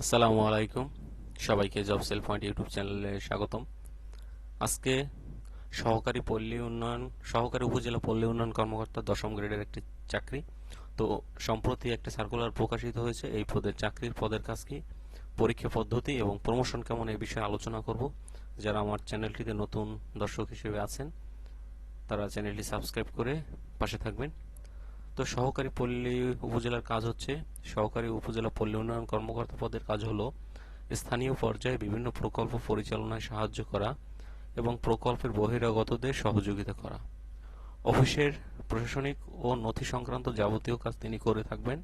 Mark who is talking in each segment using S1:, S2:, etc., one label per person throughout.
S1: আসসালামু আলাইকুম। সবাইকে জব সেল পয়েন্ট ইউটিউব চ্যানেলে স্বাগতম। আজকে সহকারী পল্লী উন্নয়ন, সহকারী উপজেলা পল্লী উন্নয়ন কর্মকর্তা দশম গ্রেডের একটি চাকরি। তো সম্প্রতি একটা সার্কুলার প্রকাশিত হয়েছে, এই পদের চাকরির পদের কাজ কি, পরীক্ষা পদ্ধতি এবং প্রমোশন কেমন, এই বিষয়ে আলোচনা করব। যারা আমার চ্যানেলটিতে নতুন দর্শক হিসেবে আছেন, তারা চ্যানেলটি সাবস্ক্রাইব করে পাশে থাকবেন। তো সহকারী পল্লী উপজেলার কাজ হচ্ছে, সহকারী উপজেলা পল্লী উন্নয়ন কর্মকর্তা পদের কাজ হলো স্থানীয় পর্যায়ে বিভিন্ন প্রকল্প পরিচালনায় সাহায্য করা এবং প্রকল্পের বহিরাগতদের সহযোগিতা করা। অফিসের প্রশাসনিক ও নথি সংক্রান্ত যাবতীয় কাজ তিনি করে থাকবেন।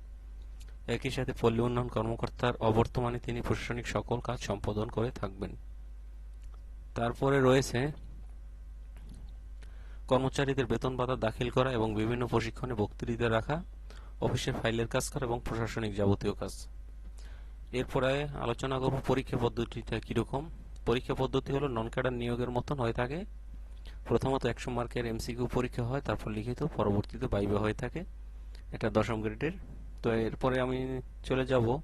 S1: একই সাথে পল্লী উন্নয়ন কর্মকর্তার অবর্তমানে তিনি প্রশাসনিক সকল কাজ সম্পাদন করে থাকবেন। তারপরে রয়েছে কর্মচারীদের বেতন ভাতা দাখিল করা এবং বিভিন্ন প্রশিক্ষণে বক্তৃতা রাখা, অফিসের ফাইলের কাজ করা এবং প্রশাসনিক যাবতীয় কাজ। এরপরে আলোচনা করব পরীক্ষা পদ্ধতিটা কীরকম। পরীক্ষা পদ্ধতি হলো নন ক্যাডার নিয়োগের মতন হয়ে থাকে। প্রথমত একশো মার্কের এমসিকিউ পরীক্ষা হয়, তারপর লিখিত, পরবর্তীতে বাইবে হয়ে থাকে। এটা দশম গ্রেডের। তো এরপরে আমি চলে যাব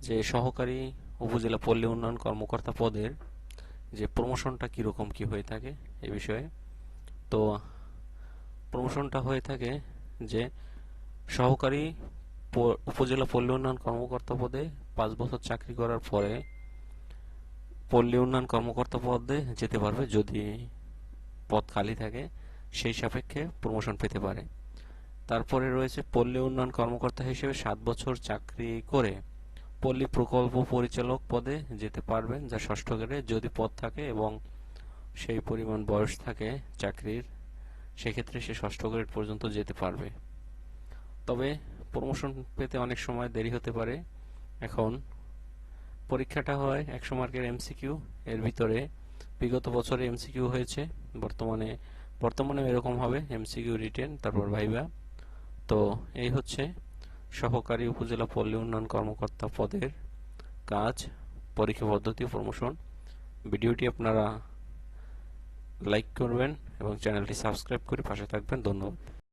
S1: যে সহকারী উপজেলা পল্লী উন্নয়ন কর্মকর্তা পদের যে প্রমোশনটা কীরকম কি হয়ে থাকে এ বিষয়ে। তো প্রমোশনটা হয়ে থাকে যে সহকারী উপজেলা পল্লী উন্নয়ন কর্মকর্তা পদে পাঁচ বছর চাকরি করার পরে পল্লী উন্নয়ন কর্মকর্তা পদে যেতে পারবে যদি পদ খালি থাকে, সেই সাপেক্ষে প্রমোশন পেতে পারে। তারপরে রয়েছে পল্লী উন্নয়ন কর্মকর্তা হিসেবে সাত বছর চাকরি করে পল্লী প্রকল্প পরিচালক পদে যেতে পারবেন, যা ষষ্ঠ গ্রেডে যদি পদ থাকে এবং সেই পরিমাণ বয়স থাকে চাকরির, সেক্ষেত্রে সে ষষ্ঠ গ্রেড পর্যন্ত যেতে পারবে। তবে প্রমোশন পেতে অনেক সময় দেরি হতে পারে। এখন পরীক্ষাটা হয় একশো মার্কের এমসিকিউ এর ভিতরে বিগত বছরে এমসিকিউ হয়েছে, বর্তমানে বর্তমানে এরকম হবে এমসিকিউ রিটেন তারপর ভাইবা। তো এই হচ্ছে সহকারী উপজেলা পল্লী উন্নয়ন কর্মকর্তা পদের কাজ, পরীক্ষা পদ্ধতি প্রমোশন ভিডিওটি আপনারা লাইক করবেন এবং চ্যানেলটি সাবস্ক্রাইব করে পাশে থাকবেন। ধন্যবাদ।